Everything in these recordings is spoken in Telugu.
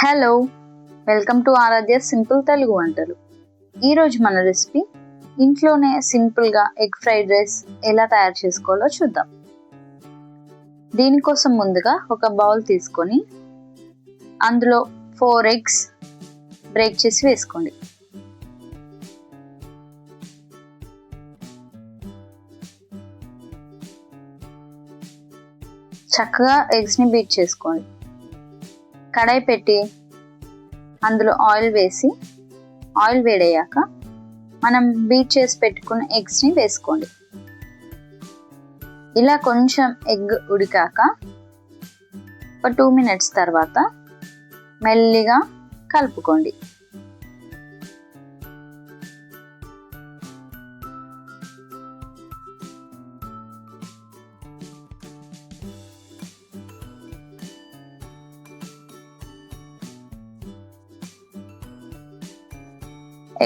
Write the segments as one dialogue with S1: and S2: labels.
S1: Hello welcome to Aaradhya simple Telugu వంటలు. ఈరోజు మన రెసిపీ ఇంట్లోనే సింపుల్గా ఎగ్ ఫ్రైడ్ రైస్ ఎలా తయారు చేసుకోవాలో చూద్దాం. దీనికోసం ముందుగా ఒక బౌల్ తీసుకొని అందులో ఫోర్ ఎగ్స్ బ్రేక్ చేసి వేసుకోండి. చక్కగా ఎగ్స్ని బీట్ చేసుకోండి. కడాయి పెట్టి అందులో ఆయిల్ వేసి ఆయిల్ వేడయ్యాక మనం బీట్ చేసి పెట్టుకున్న ఎగ్స్ని వేసుకోండి. ఇలా కొంచెం ఎగ్ ఉడికాక ఒక టూ మినిట్స్ తర్వాత మెల్లిగా కలుపుకోండి.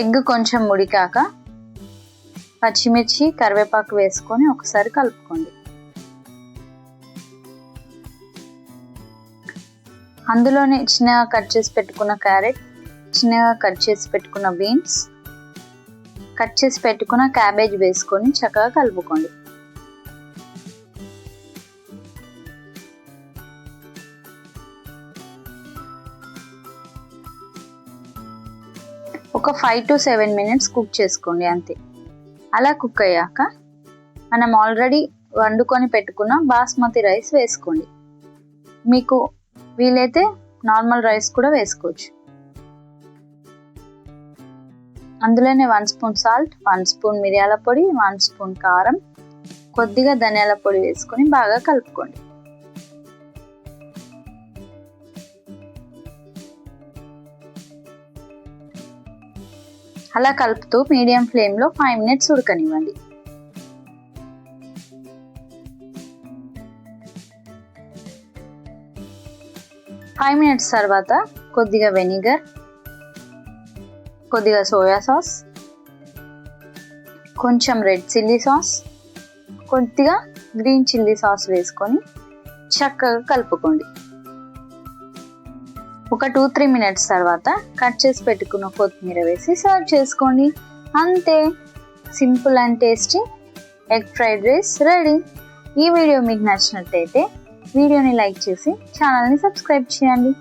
S1: ఎగ్ కొంచెం ఉడికాక పచ్చిమిర్చి కరివేపాకు వేసుకొని ఒకసారి కలుపుకోండి. అందులోనే చిన్నగా కట్ చేసి పెట్టుకున్న క్యారెట్ చిన్నగా కట్ చేసి పెట్టుకున్న బీన్స్ కట్ చేసి పెట్టుకున్న క్యాబేజ్ వేసుకొని చక్కగా కలుపుకోండి. ఒక five to seven minutes cook చేసుకోండి అంతే. అలా కుక్ అయ్యాక మనం ఆల్రెడీ వండుకొని పెట్టుకున్న బాస్మతి రైస్ వేసుకోండి. మీకు వీలైతే నార్మల్ రైస్ కూడా వేసుకోవచ్చు. అందులోనే one spoon salt one spoon మిరియాల పొడి వన్ స్పూన్ కారం కొద్దిగా ధనియాల పొడి వేసుకొని బాగా కలుపుకోండి. అలా కలుపుతూ మీడియం ఫ్లేమ్లో ఫైవ్ మినిట్స్ ఉడకనివ్వండి. ఫైవ్ మినిట్స్ తర్వాత కొద్దిగా వెనిగర్ కొద్దిగా సోయా సాస్ కొంచెం రెడ్ చిల్లీ సాస్ కొద్దిగా గ్రీన్ చిల్లీ సాస్ వేసుకొని చక్కగా కలుపుకోండి. ఒక టూ త్రీ మినిట్స్ తర్వాత కట్ చేసి పెట్టుకున్న కొత్తిమీర వేసి సర్వ్ చేసుకోండి. అంతే. Simple and tasty egg fried rice ready ఈ వీడియో మీకు నచ్చినట్టయితే వీడియోని లైక్ చేసి ఛానల్ని సబ్స్క్రైబ్ చేయండి.